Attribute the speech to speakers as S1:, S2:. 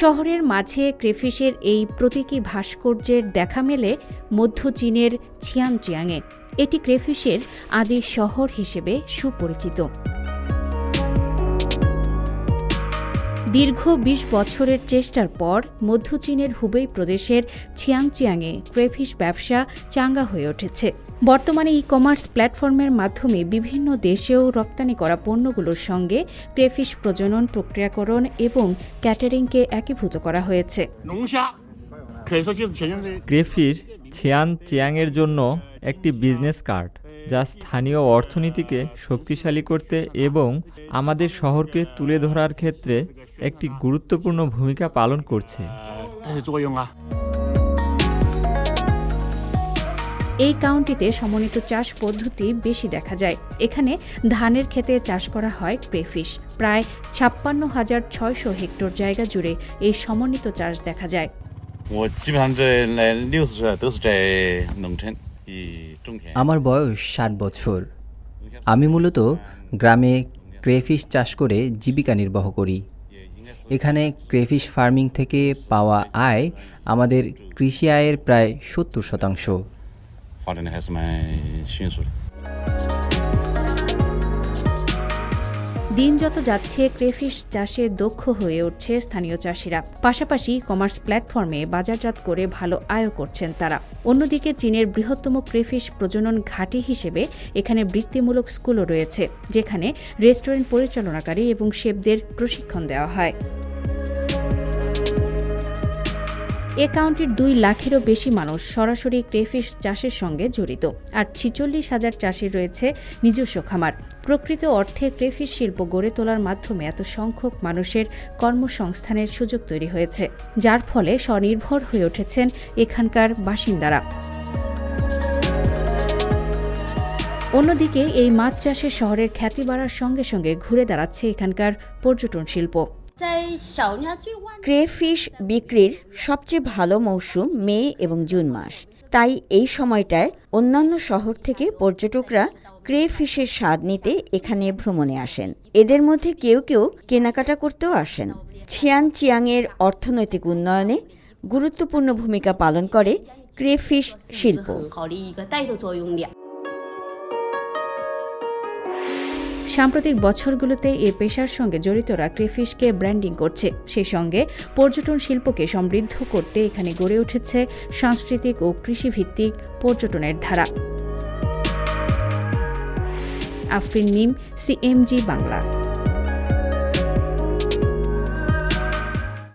S1: শহরের মাঝে ক্রেফিসের এই প্রতীকী ভাস্কর্যের দেখা মেলে মধ্য চীনের ছিয়াংচিয়াংয়ে এটি ক্রেফিসের আদি শহর হিসেবে সুপরিচিত। দীর্ঘ ২০ বছরের চেষ্টার পর মধ্য চীনের হুবেই প্রদেশের ছিয়াংচিয়াংয়ে ক্রেফিস ব্যবসা চাঙ্গা হয়ে উঠেছে। বর্তমানে ই কমার্স প্ল্যাটফর্মের মাধ্যমে বিভিন্ন দেশেও রপ্তানি করা পণ্যগুলোর সঙ্গে ক্রেফিশ প্রজনন প্রক্রিয়াকরণ এবং ক্যাটারিংকে একীভূত করা হয়েছে।
S2: ক্রেফিশ ছিয়ান চিয়াংয়ের জন্য একটি বিজনেস কার্ড যা স্থানীয় অর্থনীতিকে শক্তিশালী করতে এবং আমাদের শহরকে তুলে ধরার ক্ষেত্রে একটি গুরুত্বপূর্ণ ভূমিকা পালন করছে।
S1: এই কাউন্টিতে সমন্বিত চাষ পদ্ধতি বেশি দেখা যায়। এখানে ধানের ক্ষেতে চাষ করা হয় ক্রেফিশ। প্রায় ছাপ্পান্ন হাজার ছয়শো হেক্টর জায়গা জুড়ে এই সমন্বিত চাষ দেখা যায়।
S3: আমার বয়স ষাট বছর। আমি মূলত গ্রামে ক্রেফিশ চাষ করে জীবিকা নির্বাহ করি। এখানে ক্রেফিশ ফার্মিং থেকে পাওয়া আয় আমাদের কৃষি আয়ের প্রায় সত্তর শতাংশ।
S4: 发展的还是蛮迅速的。
S1: দিন যত যাচ্ছে ক্রেফিস চাষে দক্ষ হয়ে উঠছে স্থানীয় চাষিরা পাশাপাশি কমার্স প্ল্যাটফর্মে বাজারজাত করে ভালো আয়ও করছেন তারা অন্যদিকে চীনের বৃহত্তম ক্রেফিস প্রজনন ঘাঁটি হিসেবে এখানে বৃত্তিমূলক স্কুলও রয়েছে যেখানে রেস্টুরেন্ট পরিচালনাকারী এবং শেফদের প্রশিক্ষণ দেওয়া হয় এ কাউন্টির দুই লাখেরও বেশি মানুষ সরাসরি ক্রেফিশ চাষের সঙ্গে জড়িত। আর ছিচল্লিশ হাজার চাষির রয়েছে নিজস্ব খামার। প্রকৃত অর্থে ক্রেফিশ শিল্প গড়ে তোলার মাধ্যমে এত সংখ্যক মানুষের কর্মসংস্থানের সুযোগ তৈরি হয়েছে, যার ফলে স্বনির্ভর হয়ে উঠেছেন এখানকার বাসিন্দারা। অন্যদিকে এই মাছ চাষে শহরের খ্যাতি বাড়ার সঙ্গে সঙ্গে ঘুরে দাঁড়াচ্ছে এখানকার পর্যটন শিল্প।
S5: ক্রেফিশ বিক্রির সবচেয়ে ভালো মৌসুম মে এবং জুন মাস। তাই এই সময়টায় অন্যান্য শহর থেকে পর্যটকরা ক্রেফিশের স্বাদ নিতে এখানে ভ্রমণে আসেন। এদের মধ্যে কেউ কেউ কেনাকাটা করতেও আসেন। ছিয়ান চিয়াংয়ের অর্থনৈতিক উন্নয়নে গুরুত্বপূর্ণ ভূমিকা পালন করে ক্রেফিশ
S6: 是
S5: শিল্প
S1: সাম্প্রতিক বছরগুলোতে এ পেশার সঙ্গে জড়িতরা ক্রেফিশকে ব্র্যান্ডিং করছে। সেই সঙ্গে পর্যটন শিল্পকে সমৃদ্ধ করতে এখানে গড়ে উঠেছে সাংস্কৃতিক ও কৃষিভিত্তিক পর্যটনের ধারা। আফরিন নিম, সিএমজি বাংলা।